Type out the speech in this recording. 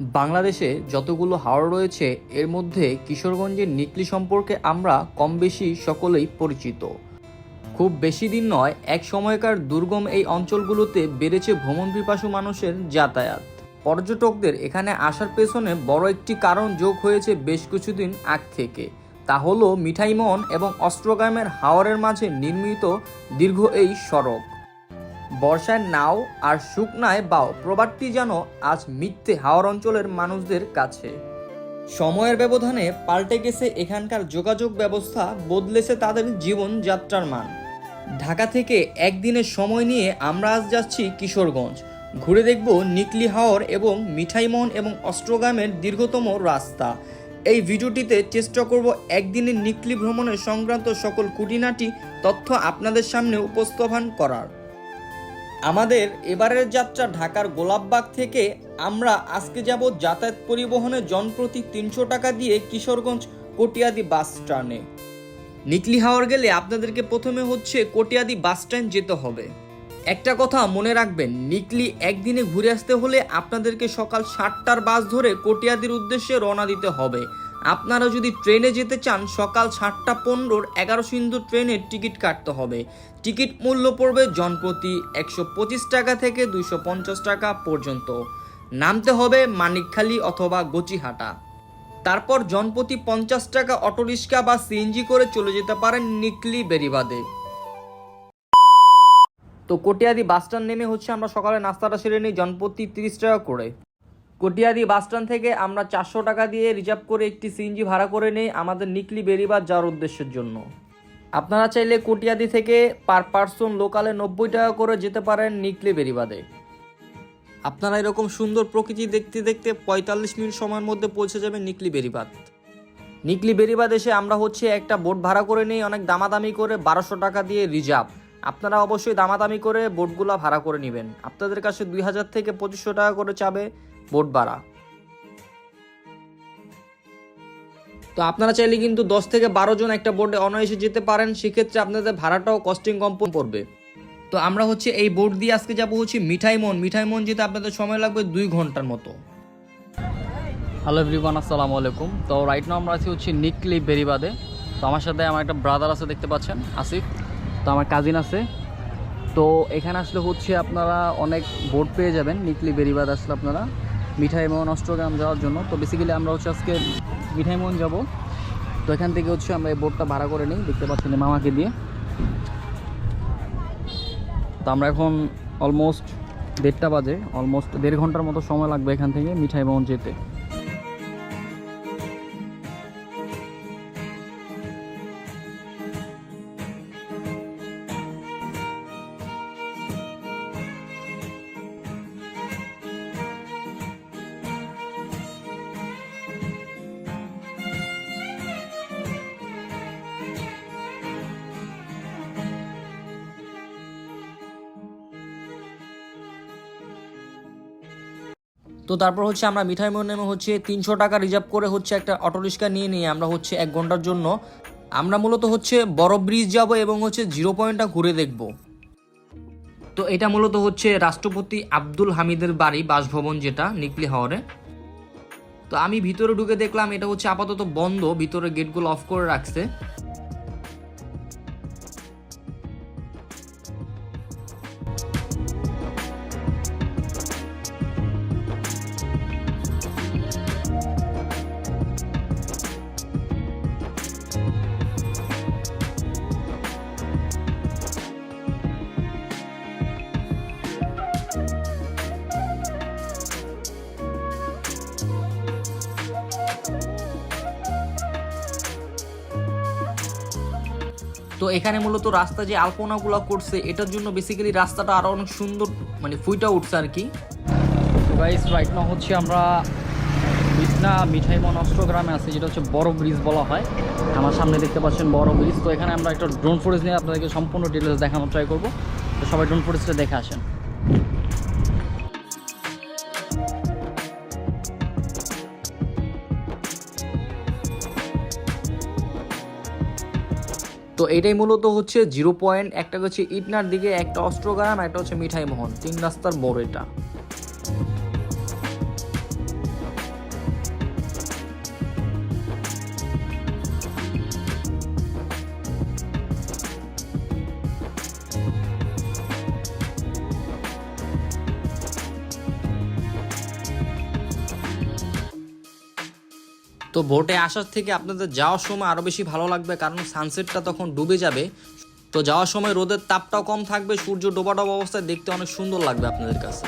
বাংলাদেশে যতগুলো হাওর রয়েছে, এর মধ্যে কিশোরগঞ্জের নিকলি সম্পর্কে আমরা কম বেশি সকলেই পরিচিত। খুব বেশি দিন নয়, এক সময়কার দুর্গম এই অঞ্চলগুলোতে বেড়েছে ভ্রমণ পিপাসু মানুষের যাতায়াত। পর্যটকদের এখানে আসার পেছনে বড় একটি কারণ যোগ হয়েছে বেশ কিছুদিন আগ থেকে। তা হলো মিঠাইমহন এবং অস্ত্রগ্রামের হাওরের মাঝে নির্মিত দীর্ঘ এই সড়ক। বর্ষায় নাও আর শুকনায় বাও। প্রবাদটি যেন আজ মিথ্যে হাওর অঞ্চলের মানুষদের কাছে। সময়ের ব্যবধানে পাল্টে গেছে এখানকার যোগাযোগ ব্যবস্থা, বদলেছে তাদের জীবনযাত্রার মান। ঢাকা থেকে একদিনের সময় নিয়ে আমরা আজ যাচ্ছি কিশোরগঞ্জ। ঘুরে দেখব নিকলি হাওর এবং মিঠাইমহন এবং অস্ট্রগ্রামের দীর্ঘতম রাস্তা। এই ভিডিওটিতে চেষ্টা করব একদিনের নিকলি ভ্রমণের সংক্রান্ত সকল খুঁটিনাটি, তথ্য আপনাদের সামনে উপস্থাপন করার। আমাদের এবারের যাত্রা ঢাকার গোলাপবাগ থেকে আমরা আজকে যাব যাতায়াত পরিবহনে জনপ্রতি তিনশো টাকা দিয়ে কিশোরগঞ্জ কটিয়াদি বাস স্ট্যান্ডে। নিকলি হাওয়ার গেলে আপনাদেরকে প্রথমে হচ্ছে কটিয়াদি বাস স্ট্যান্ড যেতে হবে। একটা কথা মনে রাখবেন, নিকলি একদিনে ঘুরে আসতে হলে আপনাদেরকে সকাল সাতটার বাস ধরে কটিয়াদির উদ্দেশ্যে রওনা দিতে হবে। আপনারা যদি ট্রেনে যেতে চান, সকাল সাতটা পনেরোর এগারো সিন্ধু ট্রেনের টিকিট কাটতে হবে। টিকিট মূল্য পড়বে জনপ্রতি একশো পঁচিশ টাকা থেকে দুইশো পঞ্চাশ টাকা পর্যন্ত। নামতে হবে মানিকখালী অথবা গচিহাটা। তারপর জনপ্রতি পঞ্চাশ টাকা অটোরিক্সা বা সিএনজি করে চলে যেতে পারেন নিকলি বেরিবাদে তো কটিয়াদি বাস স্ট্যান্ড নেমে হচ্ছে আমরা সকালে নাস্তাটা সেরে নিই জনপ্রতি তিরিশ টাকা করে। কটিয়াদি বাস স্ট্যান্ড থেকে আমরা চারশো টাকা দিয়ে রিজার্ভ করে একটি সিএনজি ভাড়া করে নিই আমাদের নিকলি বেরিবাদ যাওয়ার উদ্দেশ্যের জন্য। আপনারা চাইলে কটিয়াদি থেকে পার পার্সন লোকালে নব্বই টাকা করে যেতে পারেন নিকলি বেরিবাদে আপনারা এরকম সুন্দর প্রকৃতি দেখতে দেখতে পঁয়তাল্লিশ মিনিট সময়ের মধ্যে পৌঁছে যাবে নিকলি বেরিবাদ নিকলি বেরিবাদ এসে আমরা হচ্ছে একটা বোট ভাড়া করে নিই, অনেক দামাদামি করে বারোশো টাকা দিয়ে রিজার্ভ। আপনারা অবশ্যই দামাদামি করে বোটগুলো ভাড়া করে নেবেন। আপনাদের কাছে দুই হাজার থেকে পঁচিশশো টাকা করে চাবে। বোট ভাড়া। তো আপনারা চাইলে কিন্তু দশ থেকে বারো জন একটা বোটে অনায়াসে যেতে পারেন, সেক্ষেত্রে আপনাদের ভাড়াটাও কস্টিং কম পড়বে। তো আমরা হচ্ছে এই বোট দিয়ে আজকে যাব হচ্ছে মিঠাইমন মিঠাইমন যেতে আপনাদের সময় লাগবে দুই ঘণ্টার মতো। হ্যালো এভরিওয়ান আসসালামু আলাইকুম। তো রাইট নাও আমরা আছি হচ্ছে নিকলি বেরিবাদে। তো আমার সাথে আমার একটা ব্রাদার আছে, দেখতে পাচ্ছেন? আসিফ। তো আমার কাজিন আছে। তো এখানে আসলে হচ্ছে আপনারা অনেক বোট পেয়ে যাবেন, নিকলি বেরিবাদ আসলে আপনারা। মিঠাইমোহন অষ্টগ্রাম যাওয়ার জন্য। তো বেসিক্যালি আমরা হচ্ছে আজকে মিঠাইমোহন যাব। তো এখান থেকে হচ্ছে আমরা এই বোটটা ভাড়া করে নিই, দেখতে পাচ্ছি না মামাকে দিয়ে। তো আমরা এখন অলমোস্ট দেড়টা বাজে অলমোস্ট দেড় ঘণ্টার মতো সময় লাগবে এখান থেকে মিঠাই মিঠাইমোহন যেতে। তো তারপর হচ্ছে আমরা মিঠাই মোড় নেমে হচ্ছে তিনশো টাকা রিজার্ভ করে হচ্ছে একটা অটো রিক্সা নিয়ে নিয়ে আমরা হচ্ছে এক ঘণ্টার জন্য। আমরা মূলত হচ্ছে বড় ব্রিজ যাব এবং হচ্ছে জিরো পয়েন্টটা ঘুরে দেখব। তো এটা মূলত হচ্ছে রাষ্ট্রপতি আব্দুল হামিদের বাড়ি, বাসভবন যেটা, নিকলি হাওয়ারে। তো আমি ভিতরে ঢুকে দেখলাম এটা হচ্ছে আপাতত বন্ধ, ভিতরে গেটগুলো অফ করে রাখছে। তো এখানে মূলত রাস্তা যে আলপনাগুলো করছে, এটার জন্য বেসিক্যালি রাস্তাটা আরও অনেক সুন্দর মানে ফুইটা উঠছে আর কি। গাইস রাইট না হচ্ছে আমরা বিছনা মনস্ত্র অষ্টগ্রামে আছে, যেটা হচ্ছে বড় ব্রিজ বলা হয়। আমার সামনে দেখতে পাচ্ছেন বড় ব্রিজ তো এখানে আমরা একটা ড্রোন ফুটেজ নিয়ে আপনাদেরকে সম্পূর্ণ ডিটেলস দেখানোর ট্রাই করব। তো সবাই ড্রোন ফুটেজটা দেখে আসেন। তো এটাই মূলত হচ্ছে জিরো পয়েন্ট, একটা হচ্ছে ইটনার দিকে, একটা অস্ত্রগ্রাম একটা হচ্ছে মিঠাই মোহন তিন রাস্তার মোড় এটা। তো ভোটে আসার থেকে আপনাদের যাওয়ার সময় আরও বেশি ভালো লাগবে, কারণ সানসেটটা তখন ডুবে যাবে। তো যাওয়ার সময় রোদের তাপটাও কম থাকবে, সূর্য ডোবা ডোবা অবস্থায় দেখতে অনেক সুন্দর লাগবে আপনাদের কাছে।